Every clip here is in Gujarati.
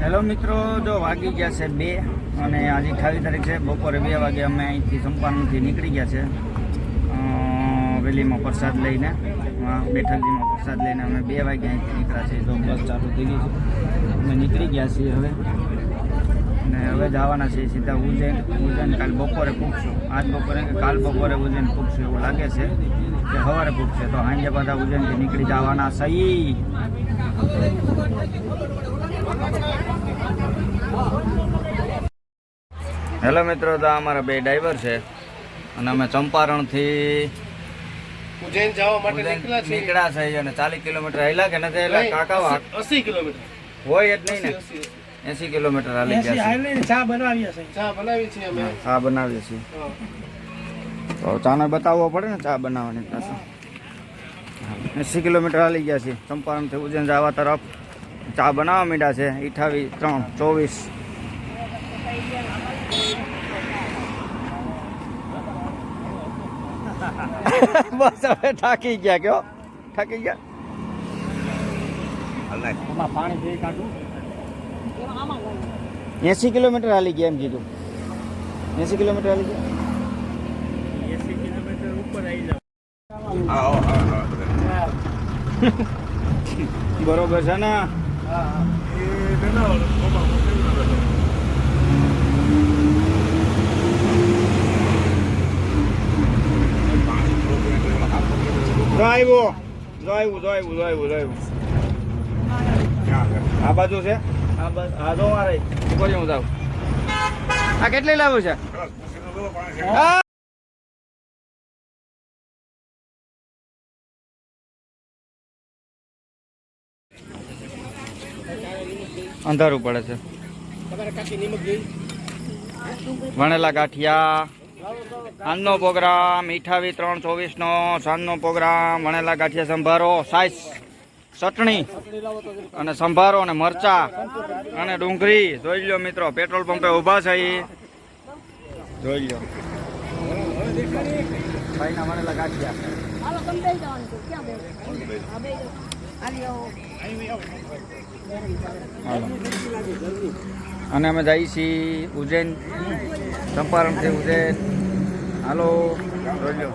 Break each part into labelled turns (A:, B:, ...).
A: હેલો મિત્રો, જો વાગી ગયા છે બે અને આજે અઠાવીસ તારીખ છે. બપોરે બે વાગે અમે અહીંથી સંપાનથી નીકળી ગયા છે. વેલીમાં પ્રસાદ લઈને. બેઠકજીમાં પ્રસાદ લઈને અમે બે વાગે અહીંથી નીકળ્યા છીએ. તો બસ ચાલુ થઈ ગઈ છે. અમે નીકળી ગયા છીએ હવે. ને હવે જવાના છીએ સીધા ઉજ્જૈન. ઉજ્જૈન કાલ બપોરે પૂછશું આજ બપોરે કે કાલ બપોરે ઉજ્જૈન પૂછશું એવું લાગે છે કે સવારે પૂછશે તો સાંજે બધા ઉજ્જૈનથી નીકળી જવાના સહી હેલો મિત્રો તો અમારા બે ડ્રાઈવર છે અને અમે ચંપારણથી
B: ઉજ્જૈન જવા માટે નીકળ્યા છે
A: નીકળ્યા છે અને ચાલીસ કિલોમીટર હેલા કે નથી હેલા કાકા
B: અસી કિલોમીટર.
A: હોય જ નહીં ને. એસી કિલોમીટર હાલી ગયા છે
B: ચા બનાવી છે અમે.
A: ચા બનાવીએ છીએ. તો ચાને બતાવવો પડે ને ચા બનાવવાની પાસે? એસી કિલોમીટર હાલી ગયા છે ચંપારણથી ઉજ્જૈન જવા તરફ. ચા બનાવવા માંડ્યા છે. અઠાવીસ ત્રણ ચોવીસ. બસ હવે થાકી ગયા કયો થાકી ગયા? એસી કિલોમીટર હાલી ગયા એમ કીધું. એસી કિલોમીટર હાલી ગયા? બરોબર છે ને જો આવ્યો જો આવ્યું જો આવ્યું આ બાજુ છે? આ બાજુ આ જો મારે. ઉપર હું જાઉં. આ કેટલી લાવું છે? અંધારું પડે છે. વણેલા ગાંઠિયા સાંજનો પ્રોગ્રામ મીઠાવી ત્રણ ચોવીસનો, સાંજનો પ્રોગ્રામ, વણેલા ગાંઠિયા સંભારો, સાઈસ, ચટણી અને સંભારો અને મરચા અને ડુંગળી. જોઈ લો મિત્રો, પેટ્રોલ પંપે ઊભા છે. જોઈ લો ભાઈના વણેલા ગાંઠિયા. અને અમે જઈએ છીએ ઉજ્જૈન. ચંપારણથી ઉજ્જૈન. હાલો.
C: છે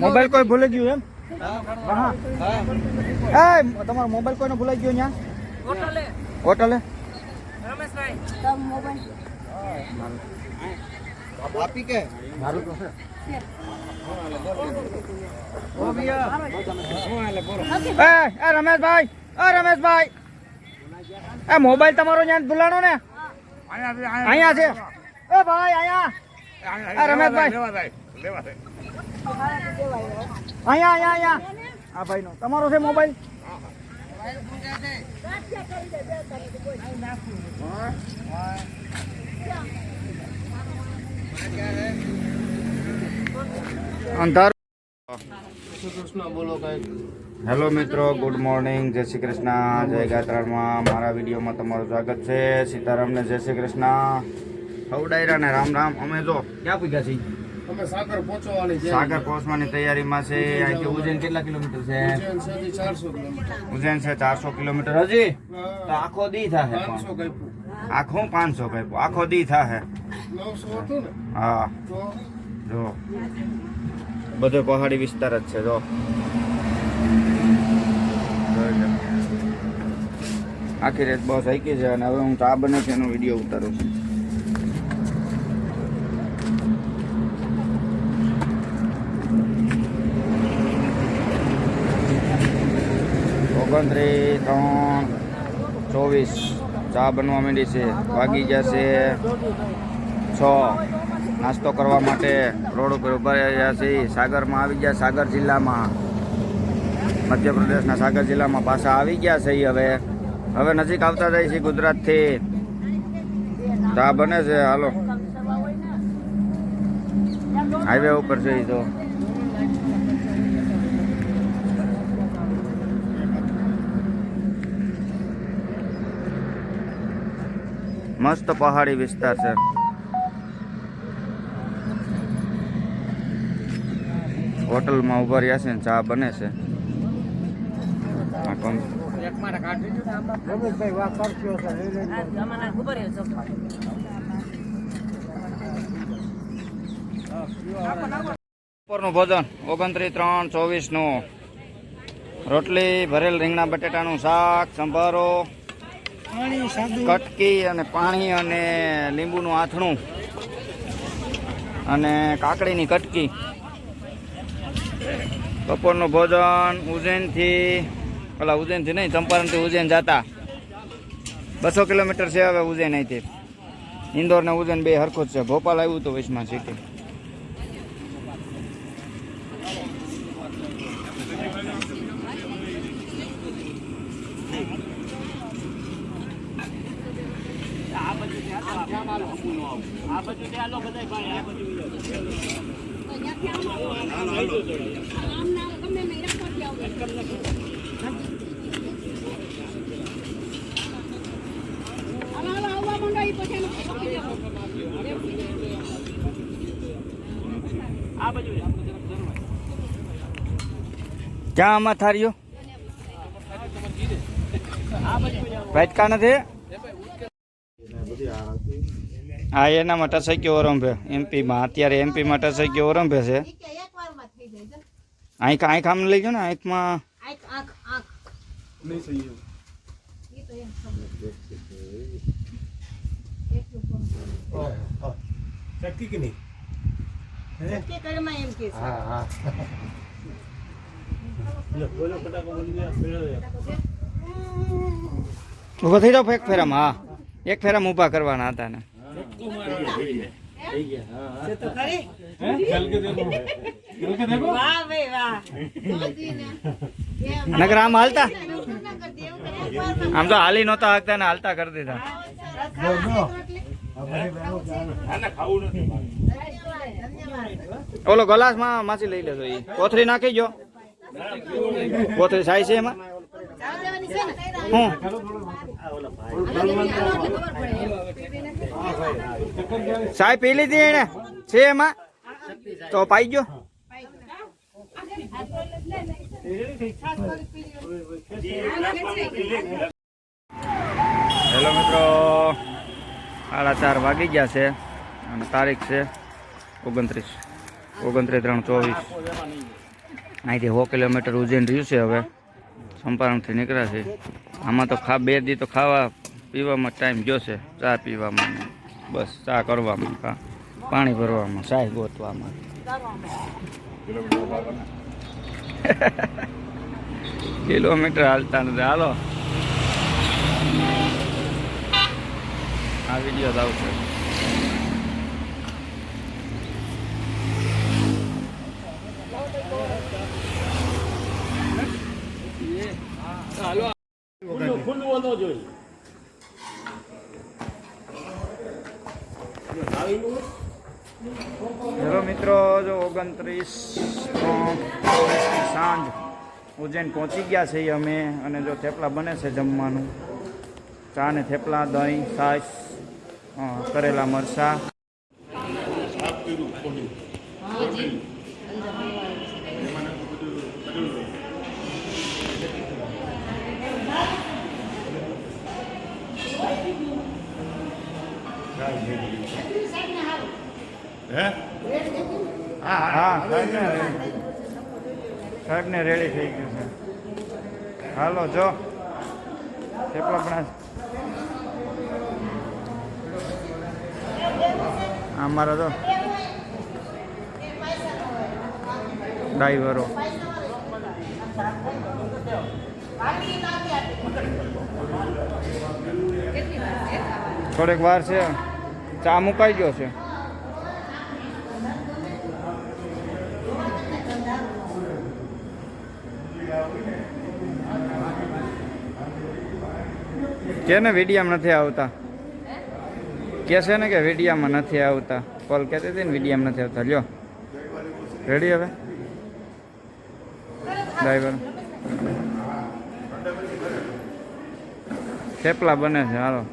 A: મોબાઈલ કોઈ ભૂલી ગયું એમ? તમારો મોબાઈલ કોઈને ભૂલાઈ ગયો ત્યાં હોટલે.
C: રમેશભાઈ. મોબાઈલ
A: એ એ રમેશભાઈ એ રમેશભાઈ. એ મોબાઈલ તમારો ત્યાં ભૂલાણો ને? અહીંયા છે. એ ભાઈ અહીંયા. રમેશભાઈ. અહીંયા અહીંયા અહીંયા. આ ભાઈનો. તમારો છે મોબાઈલ? અંધાર. હેલો મિત્રો ગુડ મોર્નિંગ જય શ્રી કૃષ્ણ જય ગાત્રામાં મારા વિડીયોમાં તમારું સ્વાગત છે. સીતારામને જય શ્રી કૃષ્ણ. હવડાયરા ને રામ રામ. અમે જો ક્યાં પૂછ્યા છીએ?
B: અમે સાગર પહોંચવાની છે.
A: સાગર પહોંચવાની તૈયારીમાં છે. અહીંથી ઉજ્જૈન કેટલા કિલોમીટર છે?
B: ઉજ્જૈન ચારસો કિલોમીટર.
A: છે ચારસો કિલોમીટર હજી? તો આખો દી થાય
B: પાંચસો
A: પણ. પાંચસો કઈ આખો દી થાય
B: નવસો હતું ને?
A: હા. જો. બધો પહાડી વિસ્તાર જ છે, જો. આખી રેત બસ આઈકી છે અને હવે હું ચા બને છે, એનો વીડિયો ઉતારું છું. ઓગણત્રીસ, ત્રણ, ચોવીસ. ચા બનવા માંડી છે. વાગી જશે છે છ. નાસ્તો કરવા માટે રોડ ઉપર ઊભા રહ્યા છે સાગરમાં આવી ગયા સાગર જિલ્લામાં. મધ્યપ્રદેશના સાગર જિલ્લામાં પાછા આવી ગયા છે હવે. હવે નજીક આવતા જાય છે ગુજરાતથી. ચા બને છે, હાલો. હાઈવે ઉપર છે તો. મસ્ત પહાડી વિસ્તાર છે. હોટલમાં ઊભા રહ્યા છે ને ચા બને છે. બપોરનું ભોજન, ઓગણત્રીસ ત્રણ, ચોવીસનું. રોટલી, ભરેલ રીંગણા, બટેટાનું શાક, સંભારો, કટકી અને પાણી અને લીંબુનું આથણું અને કાકડીની કટકી. બપોરનું ભોજન, ઉજ્જૈનથી ઓલા ઉજ્જૈનથી નહીં, ચંપારણથી ઉજ્જૈન જતા. બસો કિલોમીટર છે હવે ઉજ્જૈન અહીંથી. ઇન્દોર ને ઉજ્જૈન બે હરખું જ છે. ભોપાલ આવ્યું તો વચમાં સિટી ક્યાં આમાં થારીઓ વાટકા નથી? હા એના માટે ટસક્યો ઓરંભે. એમપીમાં. અત્યારે એમપીમાં ટસક્યો ઓરંભે છે. આંખ આંખ આમ લઈ ગયો ને આંખમાં. ઊભા થઈ જાઓ એક ફેરામાં હા. એક ફેરામાં ઊભા કરવાના હતા ને નગર આમ હાલતા આમ તો હાલી નહોતા હાકતા ને હાલતા કરી દીધા ઓલો ગલાસમાં માછી લઈ લેજો એ કોથરી નાખી જો કોથરી થાય છે એમાં? હું? સાઈ પી લીધી એને છે એમાં? તો પાઈ ગયો. હેલો મિત્રો. સાડા ચાર વાગી ગયા છે અને તારીખ છે ઓગણત્રીસ. ઓગણત્રીસ ત્રણ ચોવીસ. અહીંથી સો કિલોમીટર ઉજ્જૈન રહ્યું છે હવે. ચંપારણથી નીકળ્યા છે. આમાં તો ખા, બે દી તો ખાવા પીવામાં ટાઈમ જોશે ચા પીવામાં બસ ચા કરવામાં પાણી ભરવામાં ચાય ગોતવામાં. કિલોમીટર હાલતા નથી. હાલો. આ વીડિયો જ આવશે. હેલો મિત્રો જો ઓગણત્રીસ સાંજ ઉજ્જૈન પહોંચી ગયા છીએ અમે અને જો થેપલા બને છે જમવાનું ચા ને થેપલા દહીં છાશ કરેલા મરચા હા? સાહેબને રેડી. સાહેબને રેડી થઈ ગયું છે. હાલો, જો. થેપલા પણ અમારો તો ડ્રાઈવરો. થોડીક વાર છે. ચા મુકાઈ ગયો છે. કે ને વિડીયામાં નથી આવતા? કે છે ને કે વિડીયામાં નથી આવતા? કોલ કહેતી હતી ને વિડીયામાં નથી આવતા. લ્યો. રેડી હવે? ડ્રાઈવર થેપલા બને છે, હાલો.